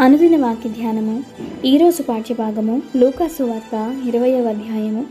అనుదిన వాక్య ధ్యానము. ఈరోజు పాఠ్యభాగము లూకాసు వార్త ఇరవయవ అధ్యాయము.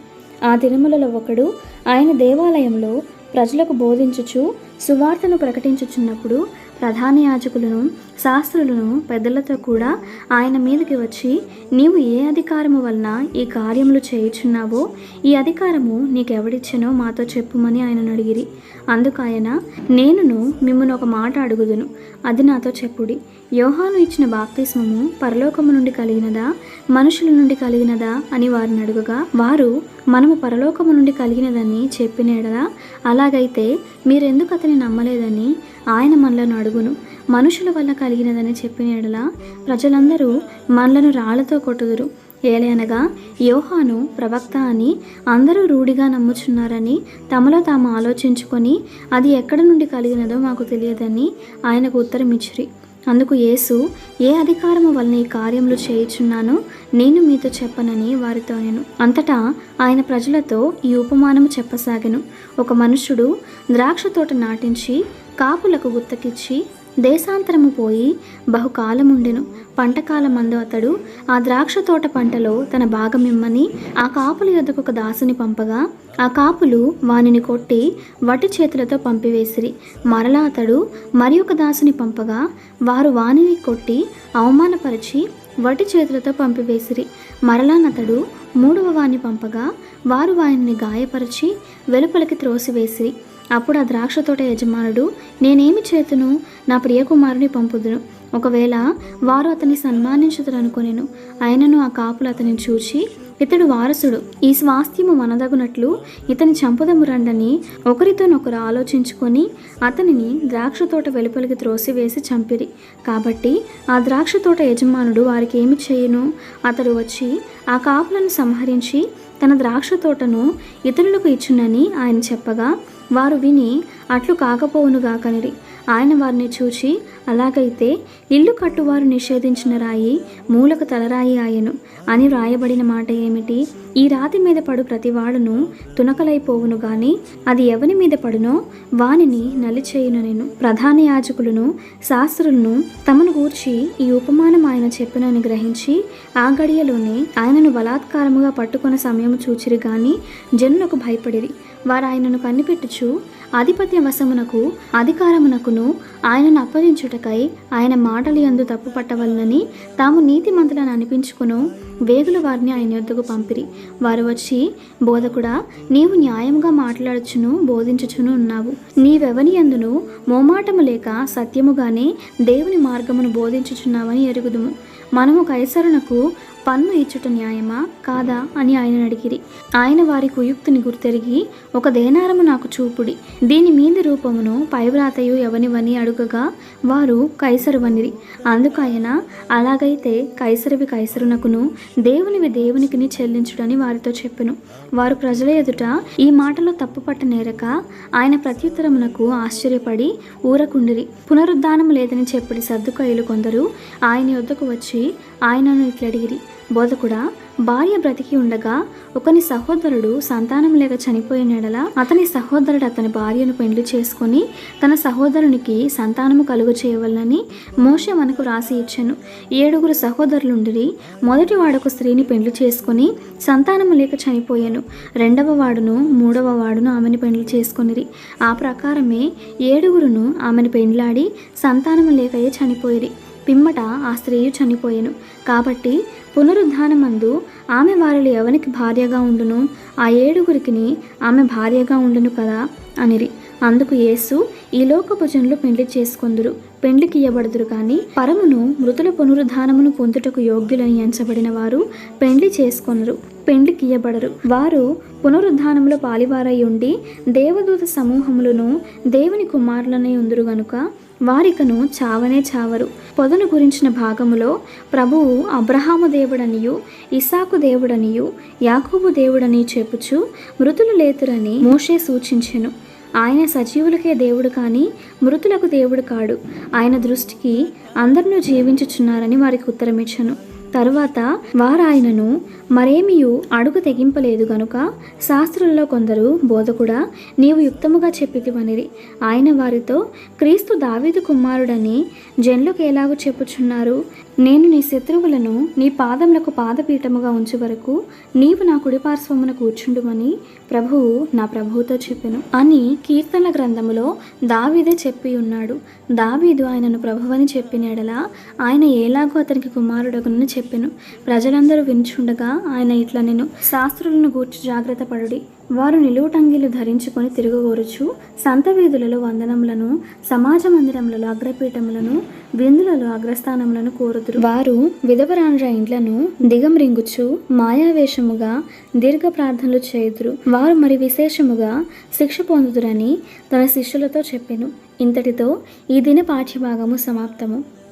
ఆ దినములలో ఒకడు ఆయన దేవాలయంలో ప్రజలకు బోధించుచు సువార్తను ప్రకటించుచున్నప్పుడు ప్రధాన యాజకులను శాస్త్రులను పెద్దలతో కూడా ఆయన మీదకి వచ్చి నీవు ఏ అధికారము వలన ఈ కార్యములు చేయుచున్నావో ఈ అధికారము నీకెవడిచ్చెనో మాతో చెప్పుమని ఆయనను అడిగిరి అందుకు ఆయన నేనును మిమ్మల్ని ఒక మాట అడుగుదును. అది నాతో చెప్పుడి. యోహాను ఇచ్చిన బాప్తిస్మము పరలోకము నుండి కలిగినదా? మనుషుల నుండి కలిగినదా? అని వారిని అడుగగా వారు మనము పరలోకము నుండి కలిగినదని చెప్పినేడదా? అలాగైతే మీరెందుకు అతని నమ్మలేదని ఆయన మనలను అడుగును. మనుషుల వల్ల కలిగినదని చెప్పిన ఎడల ప్రజలందరూ మనలను రాళ్ళతో కొట్టుదురు. ఏలయనగా యోహాను ప్రవక్త అని అందరూ రూఢిగా నమ్ముచున్నారని తమలో తాము ఆలోచించుకొని అది ఎక్కడ నుండి కలిగినదో మాకు తెలియదని ఆయనకు ఉత్తరం ఇచ్చిరి అందుకు యేసు ఏ అధికారము వలన ఈ కార్యములు చేయుచున్నానో నేను మీతో చెప్పనని వారితో నేను అంతటా ఆయన ప్రజలతో ఈ ఉపమానము చెప్పసాగెను. ఒక మనుషుడు ద్రాక్ష తోట నాటించి కాపులకు గుత్తకిచ్చి దేశాంతరము పోయి బహుకాలముండెను. పంటకాలమందు అతడు ఆ ద్రాక్ష తోట పంటలో తన భాగమిమ్మని ఆ కాపుల యొద్దకు ఒక దాసుని పంపగా ఆ కాపులు వానిని కొట్టి వటి చేతులతో పంపివేసిరి. మరలా అతడు మరి ఒక దాసుని పంపగా వారు వానిని కొట్టి అవమానపరిచి వటి చేతులతో పంపివేసిరి. మరలానతడు మూడవ వాణ్ణి పంపగా వారు వారిని గాయపరిచి వెలుపలికి త్రోసివేసిరి. అప్పుడు ఆ ద్రాక్ష తోట యజమానుడు నేనేమి చేతును? నా ప్రియకుమారుని పంపుదును. ఒకవేళ వారు అతన్ని సన్మానించుదురనుకొనెను. ఆయనను ఆ కాపులు అతనిని చూచి ఇతడు వారసుడు. ఈ స్వాస్థ్యము మనదగునట్లు ఇతని చంపదము రండని ఒకరితోనొకరు ఆలోచించుకొని అతనిని ద్రాక్ష తోట వెలుపలికి త్రోసివేసి చంపిరి. కాబట్టి ఆ ద్రాక్ష తోట యజమానుడు వారికి ఏమి చేయను? అతడు వచ్చి ఆ కాపులను సంహరించి తన ద్రాక్ష తోటను ఇతరులకు ఇచ్చునని ఆయన చెప్పగా వారు విని అట్లు కాకపోవునుగాకనిరి. ఆయన వారిని చూచి అలాగైతే ఇల్లు కట్టువారు నిషేధించిన రాయి మూలకు తలరాయి ఆయను. అని వ్రాయబడిన మాట ఏమిటి? ఈ రాతి మీద పడు ప్రతివాడును తునకలైపోవును గాని అది ఎవని మీద పడునో వానిని నలిచేయును నేను. ప్రధాన యాజకులను శాస్త్రులను తమను గూర్చి ఈ ఉపమానం ఆయన చెప్పినని గ్రహించి ఆ గడియలోనే ఆయనను బలాత్కారముగా పట్టుకున్న సమయం చూచిరి గాని జనులకు భయపడిరి. వారు ఆయనను కనిపెట్టుచు ఆధిపత్య వశమునకు అధికారమునకు కొరకును ఆయనను అప్పగించుటకై ఆయన మాటలు ఎందు తప్పు పట్టవలనని తాము నీతిమంతులను అనిపించుకును. వేగుల వారిని ఆయన యొద్దకు పంపిరి. వారు వచ్చి బోధకుడా నీవు న్యాయముగా మాట్లాడుచును బోధించుచును ఉన్నావు నీవెవని ఎందును మోమాటము లేక సత్యముగానే దేవుని మార్గమును బోధించుచున్నావని ఎరుగుదుము. మనము కైసరునకు పన్ను ఇచ్చుట న్యాయమా? కాదా? అని ఆయన అడిగిరి. ఆయన వారి కుయుక్తిని గుర్తెరిగి ఒక దేనారము నాకు చూపుడి. దీని మీది రూపమును పైవ్రాతయు ఎవనివని అడుగగా వారు కైసరువనిరి అందుకు ఆయన అలాగైతే కైసరివి కైసరునకును దేవునివి దేవునికిని చెల్లించుడని వారితో చెప్పెను. వారు ప్రజల ఎదుట ఈ మాటలో తప్పుపట్ట నేరక ఆయన ప్రత్యుత్తరమునకు ఆశ్చర్యపడి ఊరకుండిరి. పునరుద్ధానం లేదని చెప్పడి సర్దుకయ్యలు కొందరు ఆయన యొద్దకు వచ్చి ఆయనను ఇట్లడిగిరి. బోధకుడా భార్య బ్రతికి ఉండగా ఒకని సహోదరుడు సంతానం లేక చనిపోయినడలా అతని సహోదరుడు అతని భార్యను పెండ్లి చేసుకొని తన సహోదరునికి సంతానము కలుగు చేయవలనని మోషే మనకు రాసి ఇచ్చాను. ఏడుగురు సహోదరులుండిరి మొదటి వాడొక స్త్రీని పెండ్లి చేసుకొని సంతానము లేక చనిపోయాను. రెండవ వాడును మూడవ వాడును ఆమెను పెండ్లి చేసుకొనిరి. ఆ ప్రకారమే ఏడుగురును ఆమెను పెండ్లాడి సంతానము లేకయే చనిపోయిరి. పిమ్మట ఆ స్త్రీయు చనిపోయెను. కాబట్టి పునరుద్ధానమందు ఆమె వారిలో ఎవనికి భార్యగా ఉండును? ఆ ఏడుగురికిని ఆమె భార్యగా ఉండును కదా? అనిరి. అందుకు యేసు ఈ లోకపు జనులు పెండ్లి చేసుకొందురు. పెండ్లికి ఇయ్యబడుదురు కానీ పరమును మృతుల పునరుద్ధానమును పొందుటకు యోగ్యులని ఎంచబడిన వారు పెండ్లి చేసుకొనరు పెండ్లికి ఇయ్యబడరు వారు పునరుద్ధానంలో పాలివారై ఉండి దేవదూత సమూహములను దేవుని కుమారులనే ఉందురు గనుక వారికను చావనే చావరు. పొదను గురించిన భాగములో ప్రభువు అబ్రహాము దేవుడనియు ఇసాకు దేవుడనియు యాకూబు దేవుడని చెప్పుచు మృతులు లేతురని మోషే సూచించెను. ఆయన సజీవులకే దేవుడు కానీ మృతులకు దేవుడు కాడు. ఆయన దృష్టికి అందరినూ జీవించుచున్నారని వారికి ఉత్తరమిచ్చను. తరువాత వారాయనను మరేమియు అడుగు తెగింపలేదు గనుక శాస్త్రుల్లో కొందరు బోధకుడా నీవు యుక్తముగా చెప్పితివనిరి. ఆయన వారితో క్రీస్తు దావీదు కుమారుడని జన్లకు ఎలాగూ చెప్పుచున్నారు? నేను నీ శత్రువులను నీ పాదములకు పాదపీఠముగా ఉంచే వరకు నీవు నా కుడిపార్శ్వమున కూర్చుండుమని ప్రభువు నా ప్రభువుతో చెప్పెను అని కీర్తన గ్రంథములో దావీదే చెప్పి ఉన్నాడు దావీదు ఆయనను ప్రభువని చెప్పినడలా ఆయన ఎలాగో అతనికి కుమారుడగునని చెప్పెను. ప్రజలందరూ వినుచుండగా ఆయన ఇట్లా నేను శాస్త్రులను గూర్చి జాగ్రత్త పడుడి వారు నిలువుటంగిలు ధరించుకొని తిరగగోరుచు సంత వీధులలో వందనములను సమాజ మందిరములలో అగ్రపీఠములను విందులలో అగ్రస్థానములను కోరుదురు. వారు విధవరాండ్ర ఇండ్లను దిగమ్రింగుచు మాయావేషముగా దీర్ఘ ప్రార్థనలు చేయుదురు. వారు మరి విశేషముగా శిక్ష పొందుదురని తన శిష్యులతో చెప్పెను. ఇంతటితో ఈ దిన పాఠ్యభాగము సమాప్తము.